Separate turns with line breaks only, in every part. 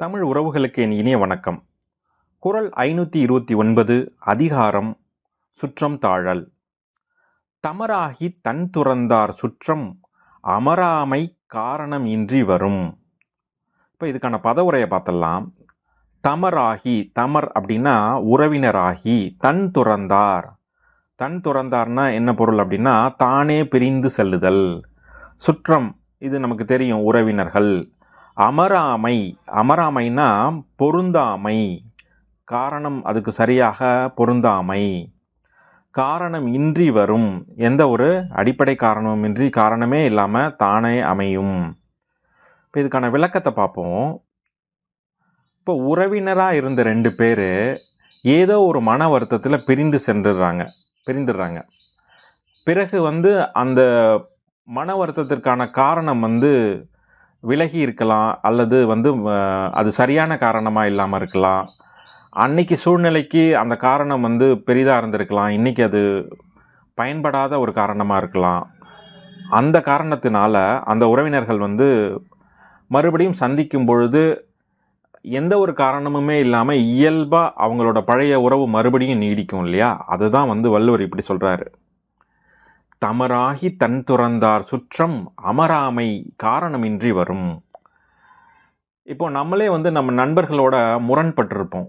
தமிழ் உறவுகளுக்கு என் இனிய வணக்கம். குறள் ஐநூற்றி இருபத்தி ஒன்பது அதிகாரம் சுற்றம் தாழல். தமராகி தன் துறந்தார் சுற்றம் அமராமை காரணம் இன்றி வரும். இப்போ இதுக்கான பதவுரையை பார்த்தலாம் தமராகி தமர் அப்படின்னா உறவினராகி தன் துறந்தார். தன் துறந்தார்னா என்ன பொருள் அப்படின்னா தானே பிரிந்து செல்லுதல். சுற்றம் இது நமக்கு தெரியும் உறவினர்கள். அமராமை. அமராமைனா பொருந்தாமை. காரணம் அதுக்கு சரியாக பொருந்தாமை. காரணம் இன்றி வரும். எந்த ஒரு அடிப்படை காரணமும் இன்றி காரணமே இல்லாமல் தானே அமையும். இப்போ இதுக்கான விளக்கத்தை பார்ப்போம். இப்போ உறவினராக இருந்த ரெண்டு பேர் ஏதோ ஒரு மன வருத்தத்தில் பிரிந்து சென்றுடுறாங்க பிரிந்துடுறாங்க. பிறகு வந்து அந்த மன வருத்தத்திற்கான காரணம் வந்து விலகி இருக்கலாம் அல்லது வந்து அது சரியான காரணமாக இல்லாமல் இருக்கலாம். அன்னைக்கு சூழ்நிலைக்கு அந்த காரணம் வந்து பெரிதாக இருந்திருக்கலாம். இன்றைக்கி அது பயன்படாத ஒரு காரணமாக இருக்கலாம். அந்த காரணத்தினால அந்த உறவினர்கள் வந்து மறுபடியும் சந்திக்கும் பொழுது எந்த ஒரு காரணமுமே இல்லாமல் இயல்பாக அவங்களோட பழைய உறவு மறுபடியும் நீடிக்கும் இல்லையா? அதுதான் வந்து வள்ளுவர் இப்படி சொல்கிறாரு தமராகி தன் துறந்தார் சுற்றம் அமராமை காரணமின்றி வரும். இப்போ நம்மளே வந்து நம்ம நண்பர்களோட முரண்பட்டிருப்போம்.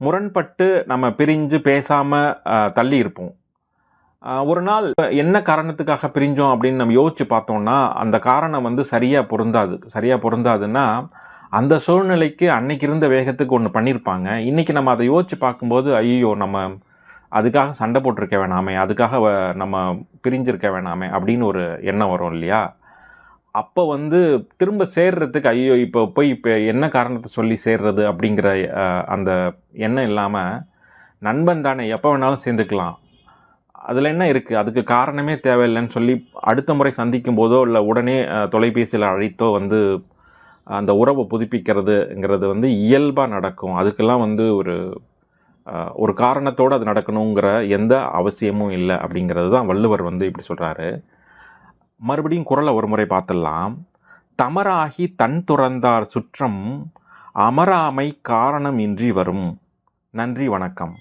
முரண்பட்டு நம்ம பிரிஞ்சு பேசாமல் தள்ளி இருப்போம் ஒரு நாள் என்ன காரணத்துக்காக பிரிஞ்சோம் அப்படின்னு நம்ம யோசித்து பார்த்தோம்னா அந்த காரணம் வந்து சரியாக பொருந்தாது. சரியாக பொருந்தாதுன்னா அந்த சூழ்நிலைக்கு அன்னைக்கு இருந்த வேகத்துக்கு ஒன்று பண்ணியிருப்பாங்க இன்னைக்கு நம்ம அதை யோசித்து பார்க்கும்போது ஐயோ நம்ம அதுக்காக சண்டை போட்டிருக்க வேணாமே அதுக்காக வ- நம்ம பிரிஞ்சிருக்க வேணாமே அப்படின்னு ஒரு எண்ணம் வரும் இல்லையா? அப்போ வந்து திரும்ப சேர்றதுக்கு ஐயோ இப்போ போய் இப்போ என்ன காரணத்தை சொல்லி சேர்றது அப்படிங்கிற அந்த எண்ணம் இல்லாமல் நண்பன் தானே எப்போ வேணாலும் சேர்ந்துக்கலாம். அதில் என்ன இருக்குது அதுக்கு காரணமே தேவையில்லைன்னு சொல்லி அடுத்த முறை சந்திக்கும் போதோ இல்லை உடனே தொலைபேசியில் அழைத்தோ வந்து அந்த உறவை புதுப்பிக்கிறதுங்கிறது வந்து இயல்பாக நடக்கும். அதுக்கெல்லாம் வந்து ஒரு ஒரு காரணத்தோடு அது நடக்கணுங்கிற எந்த அவசியமும் இல்லை அப்படிங்கிறது தான் வள்ளுவர் வந்து இப்படி சொல்கிறாரு மறுபடியும் குரலை ஒரு முறை பார்த்துடலாம். தமராகி தன் துறந்தார் சுற்றம் அமராமை காரணம் இன்றி வரும். நன்றி வணக்கம்.